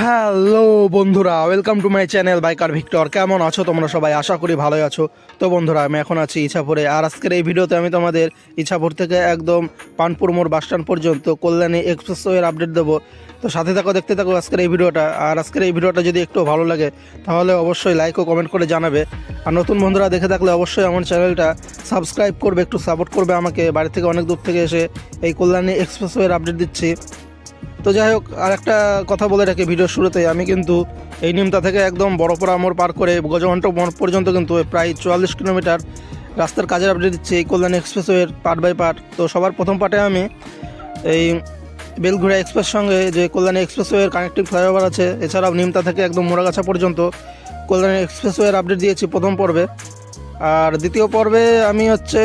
Hello বন্ধুরা welcome to my channel biker Victor কেমন আছো তোমরা সবাই? আশা করি ভালোই আছো। তো বন্ধুরা, আমি এখন আছি ইছাপুরে। আর আজকের এই ভিডিওতে আমি তোমাদের ইছাপুর থেকে একদম পানপুর মোড় বাসস্ট্যান্ড পর্যন্ত কল্যাণী এক্সপ্রেসওয়ের আপডেট দেবো। তো সাথে থাকো, দেখতে থাকো আজকের এই ভিডিওটা। আর আজকের এই ভিডিওটা যদি একটু ভালো লাগে, তাহলে অবশ্যই লাইক ও কমেন্ট করে জানাবে। আর নতুন বন্ধুরা দেখে থাকলে অবশ্যই আমার চ্যানেলটা সাবস্ক্রাইব করবে, একটু সাপোর্ট করবে আমাকে। বাড়ি থেকে অনেক দূর থেকে এসে এই কল্যাণী এক্সপ্রেসওয়ের আপডেট দিচ্ছি। তো যাই হোক, আর একটা কথা বলে রাখি ভিডিওর শুরুতে, আমি কিন্তু এই নিমতা থেকে একদম বড়পড়া মোড় পার করে গজঘণ্ট মোড় পর্যন্ত কিন্তু প্রায় চুয়াল্লিশ কিলোমিটার রাস্তার কাজের আপডেট দিচ্ছি এই কল্যাণ এক্সপ্রেসওয়ের পার্ট বাই পার্ট তো সবার প্রথম পার্টে আমি এই বেলঘুড়া এক্সপ্রেস সঙ্গে যে কল্যাণী এক্সপ্রেসওয়ের কানেক্টিং ফ্লাইওভার আছে, এছাড়াও নিমতা থেকে একদম মোড়াগাছা পর্যন্ত কল্যাণী এক্সপ্রেসওয়ের আপডেট দিয়েছি প্রথম পর্বে। আর দ্বিতীয় পর্বে আমি হচ্ছে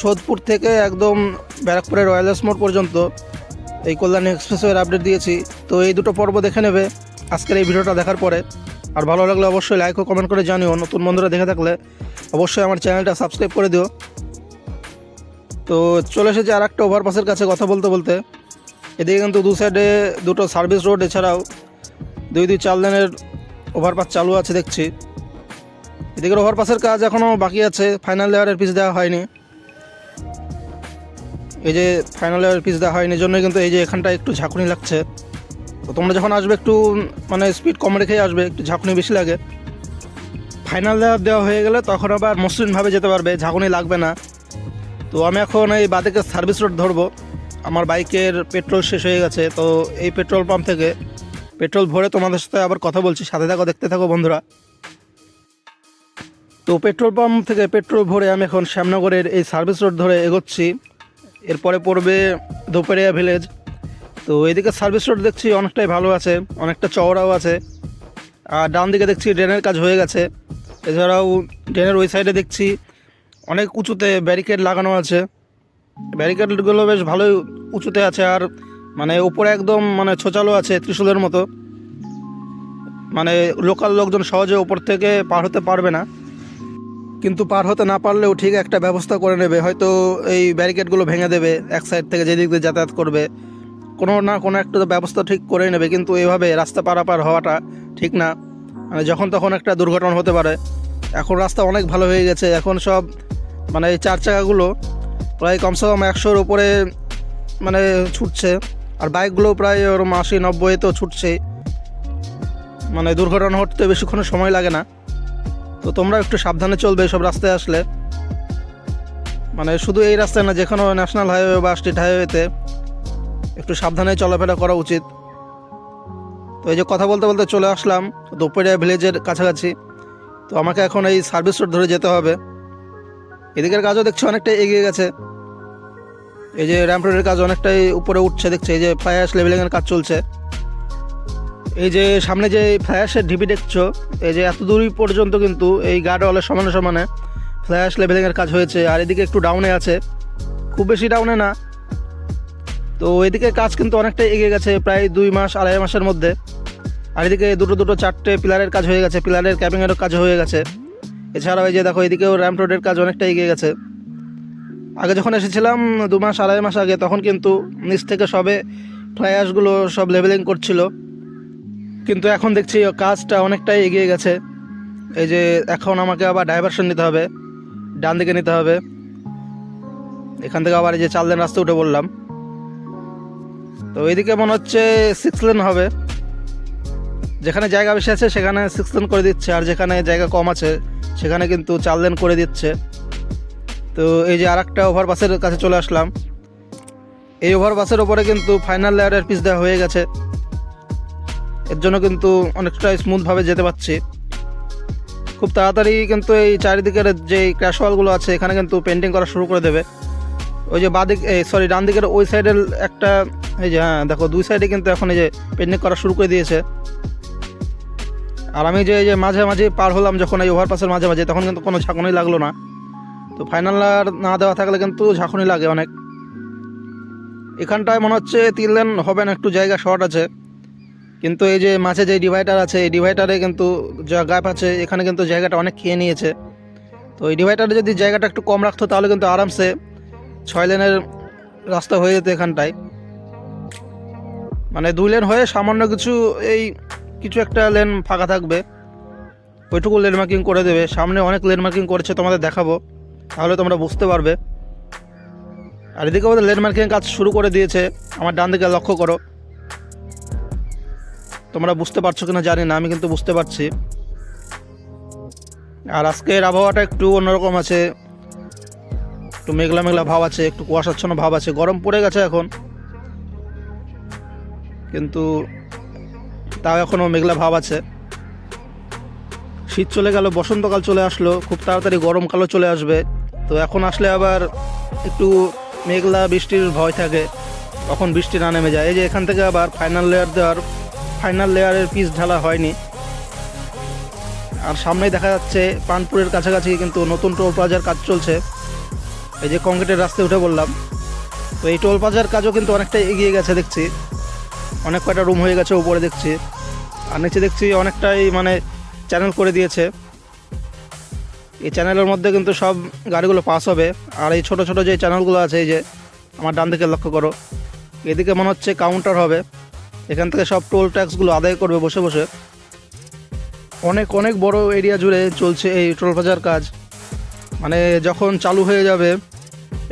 সোদপুর থেকে একদম ব্যারাকপুরের রয়্যালস মোড় পর্যন্ত। এই কল্যাণী এক্সপ্রেসওয়ের আপডেট দিয়েছি। তো এই দুটো পর্ব দেখে নেবে। আজকের এই ভিডিওটা দেখার পরে। আর ভালো লাগলে অবশ্যই লাইক ও কমেন্ট করে জানিও। নতুন বন্ধুরা দেখে থাকলে অবশ্যই আমার চ্যানেলটা সাবস্ক্রাইব করে দিও। তো চলে এসেছে আর একটা ওভারপাসের কাছে কথা বলতে বলতে। এদিকে কিন্তু দু সাইডে দুটো সার্ভিস রোড এছাড়াও দুই দুই চার লেনের ওভারপাস চালু আছে দেখছি। এদিকের ওভারপাসের কাজ এখনও বাকি আছে। ফাইনাল লেয়ারের পিস দেওয়া হয়নি। এই যে ফাইনাল লেয়ারের পিস দেওয়া হয়নি জন্যই কিন্তু এই যে এখানটা একটু ঝাঁকুনি লাগছে। তো তোমরা যখন আসবে একটু মানে স্পিড কম রেখেই আসবে, একটু ঝাঁকুনি বেশি লাগে। ফাইনাল দেওয়া হয়ে গেলে তখন আবার মসৃণভাবে যেতে পারবে, ঝাঁকুনি লাগবে না। তো আমি এখন এই বাদিকে সার্ভিস রোড ধরবো। আমার বাইকের পেট্রোল শেষ হয়ে গেছে, তো এই পেট্রোল পাম্প থেকে পেট্রোল ভরে তোমাদের সাথে আবার কথা বলছি। সাথে থাকো, দেখতে থাকো বন্ধুরা। তো পেট্রোল পাম্প থেকে পেট্রোল ভরে আমি এখন শ্যামনগরের এই সার্ভিস রোড ধরে এগোচ্ছি। এরপরে পড়বে দোপেরিয়া ভিলেজ। তো এদিকে সার্ভিস রোড দেখছি অনেকটাই ভালো আছে, অনেকটা চওড়াও আছে। আর ডান দিকে দেখছি ড্রেনের কাজ হয়ে গেছে। এছাড়াও ড্রেনের ওই সাইডে দেখছি অনেক উঁচুতে ব্যারিকেড লাগানো আছে। ব্যারিকেডগুলো বেশ ভালোই উঁচুতে আছে আর মানে উপরে একদম মানে ছোচালো আছে ত্রিশূলের মতো। মানে লোকাল লোকজন সহজে ওপর থেকে পার হতে পারবে না। কিন্তু পার হতে না পারলেও ঠিক একটা ব্যবস্থা করে নেবে। হয়তো এই ব্যারিকেডগুলো ভেঙে দেবে এক সাইড থেকে যেদিক দিয়ে যাতায়াত করবে। কোনো না কোনো একটা ব্যবস্থা ঠিক করে নেবে, কিন্তু এভাবে রাস্তা পারাপার হওয়াটা ঠিক না। মানে যখন তখন একটা দুর্ঘটনা হতে পারে। এখন রাস্তা অনেক ভালো হয়ে গেছে, এখন সব মানে এই চার চাকাগুলো প্রায় কমসে কম একশোর উপরে মানে ছুটছে। আর বাইকগুলো প্রায় ওরকম আশি নব্বই তো ছুটছে মানে দুর্ঘটনা ঘটতে বেশিক্ষণ সময় লাগে না। তো তোমরা একটু সাবধানে চলবে সব রাস্তায় আসলে। মানে শুধু এই রাস্তায় না যে কোনো ন্যাশনাল হাইওয়ে বা স্টেট হাইওয়েতে একটু সাবধানে চলাফেরা করা উচিত। তো এই যে কথা বলতে বলতে চলে আসলাম দুপুরিয়া ভিলেজের কাছাকাছি। তো আমাকে এখন এই সার্ভিস রোড ধরে যেতে হবে। এদিকের কাজও দেখছি অনেকটাই এগিয়ে গেছে। এই যে র্যাম্প রোডের কাজ অনেকটাই উপরে উঠছে, দেখছে এই যে অ্যাশ লেভেলিংয়ের কাজ চলছে। এই যে সামনে যে ফ্ল্যাশের ঢিপি দেখছ, এই যে এত দূরই পর্যন্ত কিন্তু এই গার্ড ওয়ালের সমানে সমানে ফ্ল্যাশ লেভেলিংয়ের কাজ হয়েছে, আর এদিকে একটু ডাউনে আছে। খুব বেশি ডাউনে না। তো এদিকে কাজ কিন্তু অনেকটাই এগিয়ে গেছে, প্রায় দুই মাস, আড়াই মাসের মধ্যে। আর এদিকে দুটো দুটো, চারটে পিলারের কাজ হয়ে গেছে পিলারের ক্যাবিংয়েরও কাজ হয়ে গেছে। এছাড়াও এই যে দেখো, এদিকেও র্যাম্প রোডের কাজ অনেকটা এগিয়ে গেছে। আগে যখন এসেছিলাম দু মাস, আড়াই মাস আগে, তখন কিন্তু নিচ থেকে সবে ফ্লাইয়াসগুলো সব লেভেলিং করছিল। কিন্তু এখন দেখছি কাজটা অনেকটাই এগিয়ে গেছে। এই যে এখন আমাকে আবার ডাইভারশন নিতে হবে, ডান দিকে নিতে হবে। এখান থেকে আবার এই যে চার লেন রাস্তা উঠে বললাম তো এইদিকে মনে হচ্ছে সিক্স লেন হবে। যেখানে জায়গা বেশি আছে সেখানে সিক্স লেন করে দিচ্ছে, আর যেখানে জায়গা কম আছে সেখানে কিন্তু চার লেন করে দিচ্ছে। তো এই যে আর একটা ওভারপাসের কাছে চলে আসলাম। এই ওভারপাসের ওপরে কিন্তু ফাইনাল লেয়ারের পিস দেওয়া হয়ে গেছে। এর জন্য কিন্তু অনেকটা স্মুথভাবে যেতে পারছি। খুব তাড়াতাড়ি কিন্তু এই চারিদিকের যে ক্র্যাশ ওয়ালগুলো আছে, এখানে কিন্তু পেন্টিং করা শুরু করে দেবে। ওই যে বাদিক, এই সরি ডান দিকের ওই সাইডের একটা, এই যে হ্যাঁ দেখো, দুই সাইডে কিন্তু এখন এই যে পেন্টিং করা শুরু করে দিয়েছে। আর আমি যে, এই যে মাঝে মাঝে পার হলাম যখন এই ওভারপাসের মাঝে মাঝে তখন কিন্তু কোনো ঝাঁকুনি লাগল না। তো ফাইনাল আর না দেওয়া থাকলে কিন্তু ঝাঁকুনি লাগে অনেক। এখানটায় মনে হচ্ছে তিন লেন হবে না, একটু জায়গা শর্ট আছে। কিন্তু এই যে মাঝে যে ডিভাইডার আছে, এই ডিভাইডারে কিন্তু যা গ্যাপ আছে, এখানে কিন্তু জায়গাটা অনেক খেয়ে নিয়েছে। তো এই ডিভাইডারে যদি জায়গাটা একটু কম রাখতো, তাহলে কিন্তু আরামসে ছয় লেনের রাস্তা হয়ে যেত এখানটায়। মানে দুই লেন হয়ে সামান্য কিছু এই কিছু একটা লেন ফাঁকা থাকবে। ওইটুকু লেন মার্কিং করে দেবে। সামনে অনেক লেন মার্কিং করেছে, তোমাদের দেখাবো। তাহলে তোমরা বুঝতে পারবে। আর এদিকে আমাদের লেন মার্কিং কাজ শুরু করে দিয়েছে। আমার ডান দিকে লক্ষ্য করো। তোমরা বুঝতে পারছ কিনা জানি না, আমি কিন্তু বুঝতে পারছি। আর আজকের আবহাওয়াটা একটু অন্যরকম আছে। একটু মেঘলা মেঘলা ভাব আছে, একটু কুয়াশাচ্ছন্ন ভাব আছে। গরম পড়ে গেছে এখন। কিন্তু তাও এখনও মেঘলা ভাব আছে। শীত চলে গেল, বসন্তকাল চলে আসলো, খুব তাড়াতাড়ি গরমকালও চলে আসবে। তো এখন আসলে আবার একটু মেঘলা বৃষ্টির ভয় থাকে। তখন বৃষ্টি না নেমে যায়। এই যে এখান থেকে আবার ফাইনাল লেয়ার দেওয়ার ফাইনাল লেয়ারের পিস ঢালা হয়নি। আর সামনেই দেখা যাচ্ছে পানপুরের কাছাকাছি কিন্তু নতুন টোল প্লাজার কাজ চলছে। এই যে কংক্রিটের রাস্তায় উঠে বললাম তো এই টোল প্লাজার কাজও কিন্তু অনেকটা এগিয়ে গেছে দেখছি। অনেক কয়টা রুম হয়ে গেছে উপরে দেখছি। আর নিচে দেখছি অনেকটাই মানে চ্যানেল করে দিয়েছে। এই চ্যানেলের মধ্যে কিন্তু সব গাড়িগুলো পাস হবে। আর এই ছোট ছোট যে চ্যানেলগুলো আছে, এই যে আমার ডান দিকে লক্ষ্য করো। এদিকে মনে হচ্ছে কাউন্টার হবে। এখান থেকে সব টোল ট্যাক্সগুলো আদায় করবে বসে বসে। অনেক অনেক বড় এরিয়া জুড়ে চলছে এই টোল প্লাজার কাজ। মানে যখন চালু হয়ে যাবে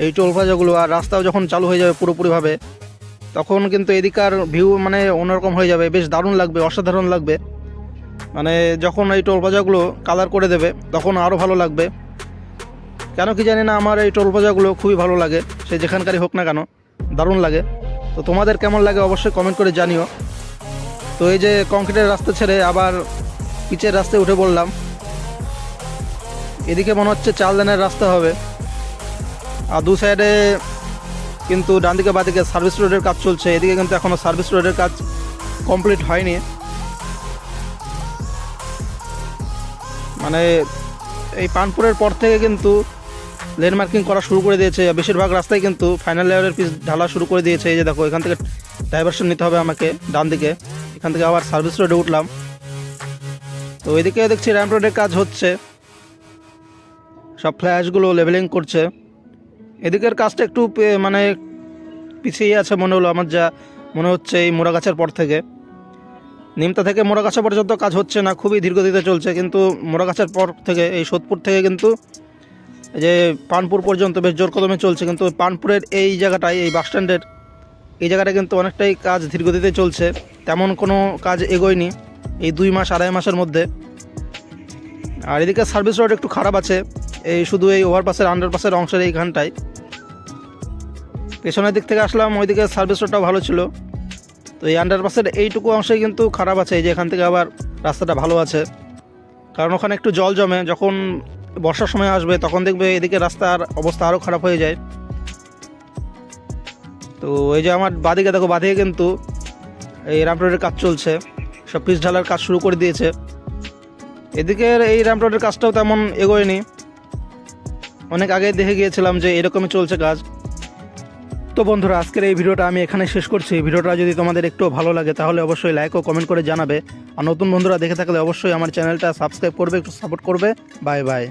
এই টোল প্লাজাগুলো আর রাস্তাও যখন চালু হয়ে যাবে পুরোপুরিভাবে, তখন কিন্তু এদিকার ভিউ মানে অন্যরকম হয়ে যাবে। বেশ দারুণ লাগবে, অসাধারণ লাগবে। মানে যখন এই টোল প্লাজাগুলো কালার করে দেবে, তখন আরও ভালো লাগবে। কেন কি জানি না, আমার এই টোল প্লাজাগুলো খুবই ভালো লাগে। সে যেখানকারই হোক না কেন, দারুণ লাগে। তো তোমাদের কেমন লাগে অবশ্যই কমেন্ট করে জানিও। তো এই যে কংক্রিটের রাস্তা ছেড়ে আবার পিচের রাস্তায় উঠে পড়লাম। এদিকে মনে হচ্ছে চার লেনের রাস্তা হবে। আর দু সাইডে কিন্তু ডান দিকে বাদিকে সার্ভিস রোডের কাজ চলছে। এদিকে কিন্তু এখনও সার্ভিস রোডের কাজ কমপ্লিট হয়নি। মানে এই পানপুরের পর থেকে কিন্তু লেন মার্কিং করা শুরু করে দিয়েছে। বেশিরভাগ রাস্তায় কিন্তু ফাইনাল লেয়ারের পিস ঢালা শুরু করে দিয়েছে। এই যে দেখো, এখান থেকে ডাইভারশন নিতে হবে আমাকে ডান দিকে। এখান থেকে আবার সার্ভিস রোডে উঠলাম। তো এদিকে দেখছি র্যাম্প রোডের কাজ হচ্ছে। সব ফ্ল্যাশগুলো লেভেলিং করছে। এদিকের কাজটা একটু মানে পিছিয়ে আছে মনে হলো আমার যা মনে হচ্ছে এই মোড়াগাছার পর থেকে। নিমতা থেকে মোড়াগাছা পর্যন্ত কাজ হচ্ছে না, খুবই ধীরগতিতে চলছে। কিন্তু মোড়াগাছার পর থেকে, এই সোদপুর থেকে কিন্তু যে পানপুর পর্যন্ত বেশ জোর কদমে চলছে, কিন্তু পানপুরের এই জায়গাটায়, এই বাস স্ট্যান্ডের, এই জায়গাটা কিন্তু অনেকটাই কাজ ধীরগতিতে চলছে। তেমন কোনো কাজ এগোয়নি এই দুই মাস, আড়াই মাসের মধ্যে। আর এদিকে সার্ভিস রোড একটু খারাপ আছে, এই শুধু এই ওভারপাসের আন্ডারপাসের অংশের এইখানটায়। পেছনের দিক থেকে আসলাম, ওইদিকে সার্ভিস রোডটাও ভালো ছিল। তো এই আন্ডারপাসের এইটুকু অংশে কিন্তু খারাপ আছে, এই যে এখান থেকে আবার রাস্তাটা ভালো আছে। কারণ ওখানে একটু জল জমে, যখন বর্ষার সময় আসবে, তখন দেখবে এদিকে রাস্তার অবস্থা আরও খারাপ হয়ে যায়। তো এই যে আমার বাদিকে দেখো, বাদিকে কিন্তু এই র্যাম্প রোডের কাজ চলছে। সব পিস ঢালার কাজ শুরু করে দিয়েছে। এদিকের এই র্যাম্প রোডের কাজটাও তেমন এগোয়নি। অনেক আগে দেখে গিয়েছিলাম যে এরকমই চলছে কাজ। তো বন্ধুরা, আজকের এই ভিডিওটা আমি এখানে শেষ করছি। ভিডিওটা যদি তোমাদের একটু ভালো লাগে, তাহলে অবশ্যই লাইক ও কমেন্ট করে জানাবে। আর নতুন বন্ধুরা দেখে থাকলে অবশ্যই আমার চ্যানেলটা সাবস্ক্রাইব করবে, একটু সাপোর্ট করবে। Bye bye